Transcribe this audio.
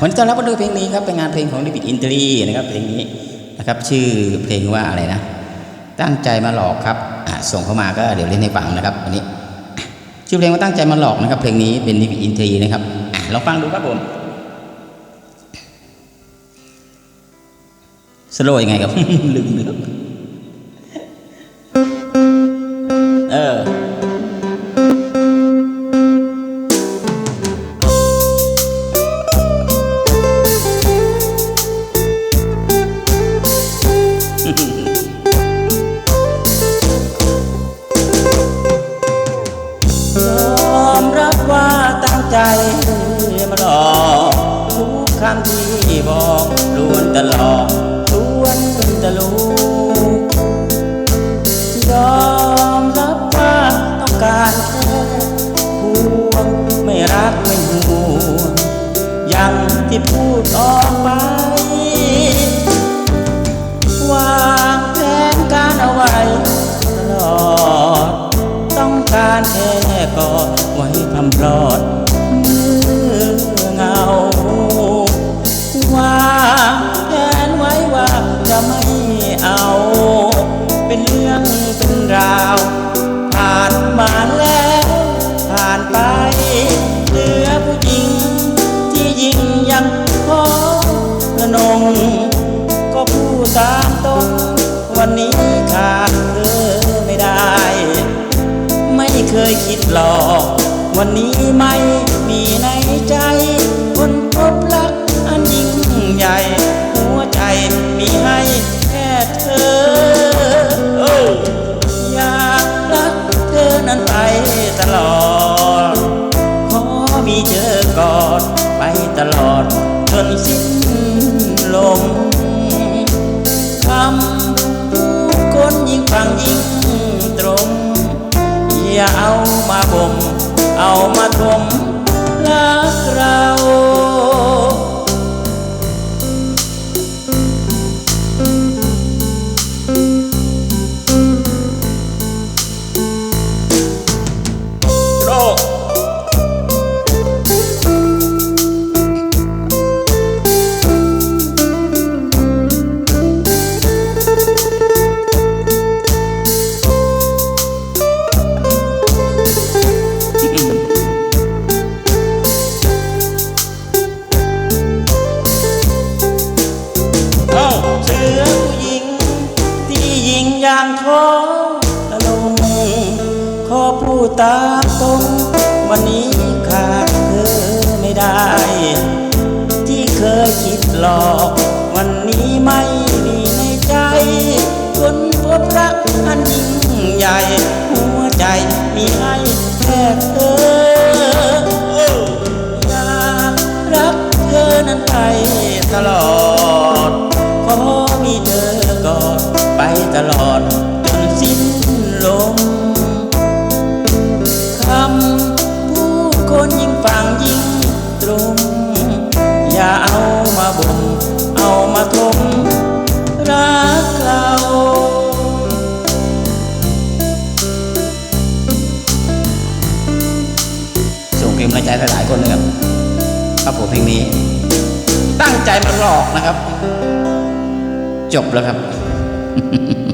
วันนี้ต้อนรับมาดูเพลงนี้ครับเป็นงานเพลงของดิบิดอินเตอรีนะครับเพลงนี้นะครับชื่อเพลงว่าอะไรนะ ตั้งใจมาหลอกครับส่งเข้ามาก็เดี๋ยวเล่นให้ฟังนะครับวันนี้ชื่อเพลงว่าตั้งใจมาหลอกนะครับ เพลงนี้เป็นดิบิดอินเตอรีนะครับอลองฟังดูครับผมสโลยังไงครับลืมลืม ตลอกล้วนตะลูยอมรับว่าต้องการแค่ห่วงไม่รักไม่ห่วงอย่างที่พูดออกไปวางแผนการเอาไว้ตลอด ต้องการแค่กอดไว้พำพลอด หลอก วันนี้ไม่มีในใจคนพบรักอันยิ่งใหญ่ หัวใจมีให้แค่เธออยากรักเธอนั้นไปตลอด ขอมีเธอกอดไปตลอดจนสิ้นลมคำผู้คนยิ่งฟังยิ่ง อย่าเอามาบ่มเอามาทมรักเราางท้องตะลง ขอพูดตามตรงวันนี้ขาดเธอไม่ได้ ที่เคยคิดหลอก วันนี้ไม่มีในใจคนพบรักอันยิ่งใหญ่ หัวใจมีให้แค่เธออยากรักเธอนั้นไปตลอดขอ ตลอดจนสิ้นลมคำผู้คนยิ่งฟังยิ่งตรง อย่าเอามาบ่มเอามาทมรักเราส่งเพลงกำลังใจหลายๆคนนะครับครับผมเพลงนี้ ตั้งใจมาหลอกนะครับ จบแล้วครับ Mm-hmm.